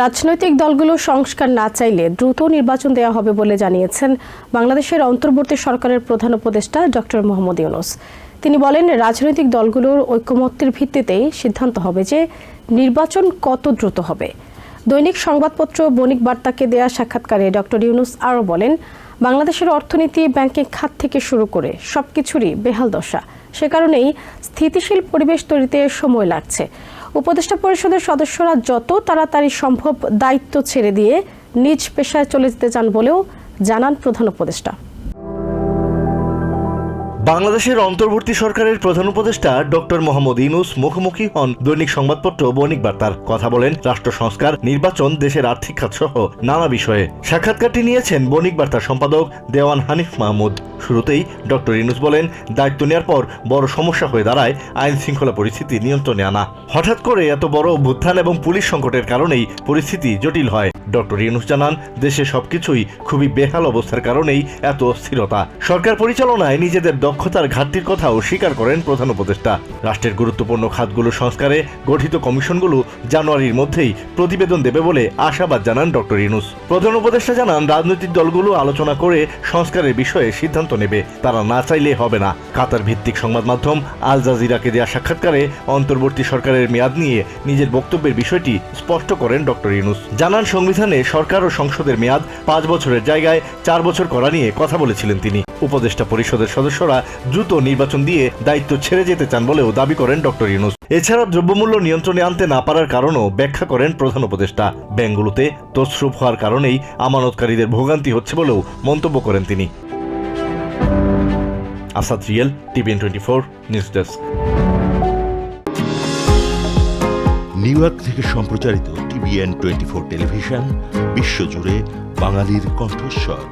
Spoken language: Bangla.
রাজনৈতিক দলগুলো সংস্কার না চাইলে দ্রুত নির্বাচন দেওয়া হবে বলে জানিয়েছেন বাংলাদেশের অন্তর্বর্তী সরকারের প্রধান উপদেষ্টা ডক্টর মোহাম্মদ ইউনুস। তিনি বলেন, রাজনৈতিক দলগুলোর ঐকমত্যের ভিত্তিতেই সিদ্ধান্ত হবে যে নির্বাচন কত দ্রুত হবে। দৈনিক সংবাদপত্র বণিক বার্তাকে দেয়া সাক্ষাৎকারে ডক্টর ইউনুস আরও বলেন, বাংলাদেশের অর্থনীতি ব্যাংকিং খাত থেকে শুরু করে সবকিছুরই বেহাল দশা। সে কারণেই স্থিতিশীল পরিবেশ তৈরিতে সময় লাগছে। উপদেষ্টা পরিষদের সদস্যরা যত তাড়াতাড়ি সম্ভব দায়িত্ব ছেড়ে দিয়ে নিজ পেশায় চলে যেতে চান বলেও জানান প্রধান উপদেষ্টা। বাংলাদেশের অন্তর্বর্তী সরকারের প্রধান উপদেষ্টা ডক্টর মোহাম্মদ ইনুস মুখোমুখি হন দৈনিক সংবাদপত্র বণিক বার্তার। কথা বলেন রাষ্ট্র সংস্কার, নির্বাচন, দেশের আর্থিক খাত সহ নানা বিষয়ে। সাক্ষাৎকারটি নিয়েছেন বণিক বার্তার সম্পাদক দেওয়ান হানিফ মাহমুদ। শুরুতেই ডক্টর ইনুস বলেন, দায়িত্ব নেওয়ার পর বড় সমস্যা হয়ে দাঁড়ায়, আইন শৃঙ্খলা পরিস্থিতি নিয়ন্ত্রণে আনা। হঠাৎ করে এত বড় অভ্যুত্থান এবং পুলিশ সংকটের কারণেই পরিস্থিতি জটিল হয়। ডক্টর ইউনুস জানান, দেশে সবকিছুই খুবই বেহাল অবস্থার কারণেই এত অস্থিরতা। সরকার পরিচালনায় নিজেদের দক্ষতার ঘাটতির কথাও স্বীকার করেন প্রধান উপদেষ্টা। রাষ্ট্রের গুরুত্বপূর্ণ খাতগুলো সংস্কারে গঠিত কমিশনগুলো জানুয়ারির মধ্যেই প্রতিবেদন দেবে বলে আশাবাদ জানান ডক্টর ইউনুস। প্রধান উপদেষ্টা জানান, রাজনৈতিক দলগুলো আলোচনা করে সংস্কারের বিষয়ে সিদ্ধান্ত নেবে। তারা না চাইলে হবে না। কাতার ভিত্তিক সংবাদ মাধ্যম আল জাজিরাকে দেওয়া সাক্ষাৎকারে অন্তর্বর্তী সরকারের মেয়াদ নিয়ে নিজের বক্তব্যের বিষয়টি স্পষ্ট করেন ডক্টর ইনুস জানান, সংবিধানে সরকার ও সংসদের মেয়াদ পাঁচ বছরের জায়গায় চার বছর করা নিয়ে কথা বলেছিলেন তিনি। উপদেষ্টা পরিষদের সদস্যরা দ্রুত নির্বাচন দিয়ে দায়িত্ব ছেড়ে যেতে চান বলেও দাবি করেন ডক্টর ইউনুস। এছাড়া দ্রব্যমূল্য নিয়ন্ত্রণে আনতে না পারার কারণও ব্যাখ্যা করেন প্রধান উপদেষ্টা। ব্যাংকগুলোতে তছরূপ হওয়ার কারণেই আমানতকারীদের ভোগান্তি হচ্ছে বলেও মন্তব্য করেন তিনি। Asad Real, TVN twenty four, news desk. New York থেকে সম্প্রচারিত টিভিএন টোয়েন্টি ফোর টেলিভিশন, বিশ্বজুড়ে বাঙালির কণ্ঠস্বর।